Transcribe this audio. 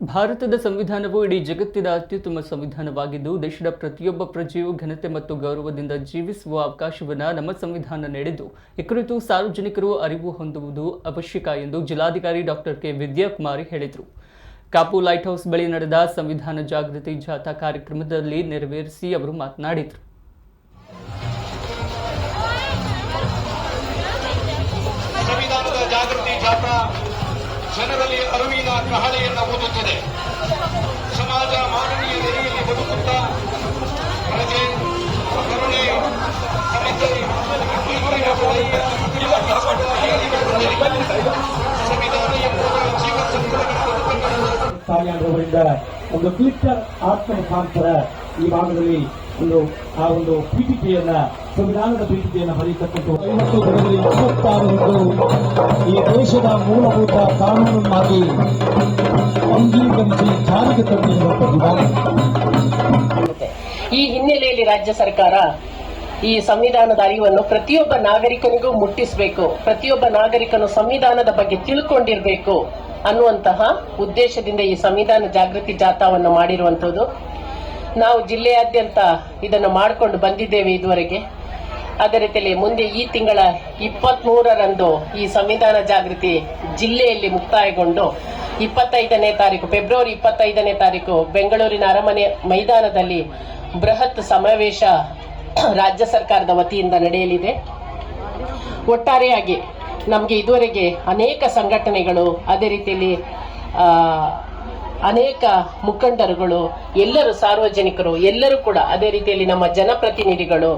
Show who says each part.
Speaker 1: ಭಾರತದ ಸಂವಿಧಾನವು ಇಡೀ ಜಗತ್ತಿನ ಅತ್ಯುತ್ತಮ ಸಂವಿಧಾನವಾಗಿದ್ದು, ದೇಶದ ಪ್ರತಿಯೊಬ್ಬ ಪ್ರಜೆಯು ಘನತೆ ಮತ್ತು ಗೌರವದಿಂದ ಜೀವಿಸುವ ಅವಕಾಶವನ್ನು ನಮ್ಮ ಸಂವಿಧಾನ ನೀಡಿದ್ದು. ಈ ಕುರಿತು ಸಾರ್ವಜನಿಕರು ಅರಿವು ಹೊಂದುವುದು ಅವಶ್ಯಕ ಎಂದು ಜಿಲ್ಲಾಧಿಕಾರಿ ಡಾಕ್ಟರ್ ಕೆ. ವಿದ್ಯಾಕುಮಾರಿ ಹೇಳಿದರು. ಕಾಪು ಲೈಟ್ ಹೌಸ್ ಬಳಿ ನಡೆದ ಸಂವಿಧಾನ ಜಾಗೃತಿ ಜಾಥಾ ಕಾರ್ಯಕ್ರಮದಲ್ಲಿ ನೆರವೇರಿಸಿ ಅವರು ಮಾತನಾಡಿದರು.
Speaker 2: ಜಾಗೃತಿ ಜಾಥಾ ಜನರಲ್ಲಿ ಅರಿವಿನ ಕಹಳೆಯನ್ನು ಓದುತ್ತದೆ. ಸಮಾಜ ಮಾನವೀಯ ನೆಲೆಯಲ್ಲಿ ಬದುಕುತ್ತಾ ಪ್ರಜೆ ಕರುಣೆ ಸಮತೆ
Speaker 3: ಒಂದು ಕ್ಲಿಕ್ಟರ್ ಆತ್ಮ ಮುಖಾಂತರ ಈ ಭಾಗದಲ್ಲಿ ಒಂದು ಆ ಒಂದು ಪೀಠಿಕೆಯನ್ನ ಸಂವಿಧಾನದ ಪೀಠಿಕೆಯನ್ನ ಬರೆಯತಕ್ಕಂಥ ಐವತ್ತು ದಿನದಲ್ಲಿ ಇಪ್ಪತ್ತಾರು ಈ ದೇಶದ ಮೂಲಭೂತ ಕಾನೂನನ್ನಾಗಿ ಅಂಗೀಕರಿಸಿ ಜಾರಿಗೆ ತಂದಿರುವಂತಹದ್ದಾಗಿದೆ
Speaker 4: ಈ ಹಿನ್ನೆಲೆಯಲ್ಲಿ ರಾಜ್ಯ ಸರ್ಕಾರ ಈ ಸಂವಿಧಾನದ ಅರಿವನ್ನು ಪ್ರತಿಯೊಬ್ಬ ನಾಗರಿಕನಿಗೂ ಮುಟ್ಟಿಸಬೇಕು, ಪ್ರತಿಯೊಬ್ಬ ನಾಗರಿಕನು ಸಂವಿಧಾನದ ಬಗ್ಗೆ ತಿಳ್ಕೊಂಡಿರಬೇಕು ಅನ್ನುವಂತಹ ಉದ್ದೇಶದಿಂದ ಈ ಸಂವಿಧಾನ ಜಾಗೃತಿ ಜಾಥಾವನ್ನು ಮಾಡಿರುವಂಥದ್ದು. ನಾವು ಜಿಲ್ಲೆಯಾದ್ಯಂತ ಇದನ್ನು ಮಾಡಿಕೊಂಡು ಬಂದಿದ್ದೇವೆ ಇದುವರೆಗೆ. ಅದೇ ರೀತಿಯಲ್ಲಿ ಮುಂದೆ ಈ ತಿಂಗಳ ಇಪ್ಪತ್ತ್ ಮೂರರಂದು ಈ ಸಂವಿಧಾನ ಜಾಗೃತಿ ಜಿಲ್ಲೆಯಲ್ಲಿ ಮುಕ್ತಾಯಗೊಂಡು ಇಪ್ಪತ್ತೈದನೇ ತಾರೀಕು, ಫೆಬ್ರವರಿ ಇಪ್ಪತ್ತೈದನೇ ತಾರೀಕು ಬೆಂಗಳೂರಿನ ಅರಮನೆ ಮೈದಾನದಲ್ಲಿ ಬೃಹತ್ ಸಮಾವೇಶ ರಾಜ್ಯ ಸರ್ಕಾರದ ವತಿಯಿಂದ ನಡೆಯಲಿದೆ. ಒಟ್ಟಾರೆಯಾಗಿ ನಮಗೆ ಇದುವರೆಗೆ ಅನೇಕ ಸಂಘಟನೆಗಳು, ಅದೇ ರೀತಿಯಲ್ಲಿ ಅನೇಕ ಮುಖಂಡರುಗಳು, ಎಲ್ಲರೂ ಸಾರ್ವಜನಿಕರು, ಎಲ್ಲರೂ ಕೂಡ ಅದೇ ರೀತಿಯಲ್ಲಿ ನಮ್ಮ ಜನಪ್ರತಿನಿಧಿಗಳು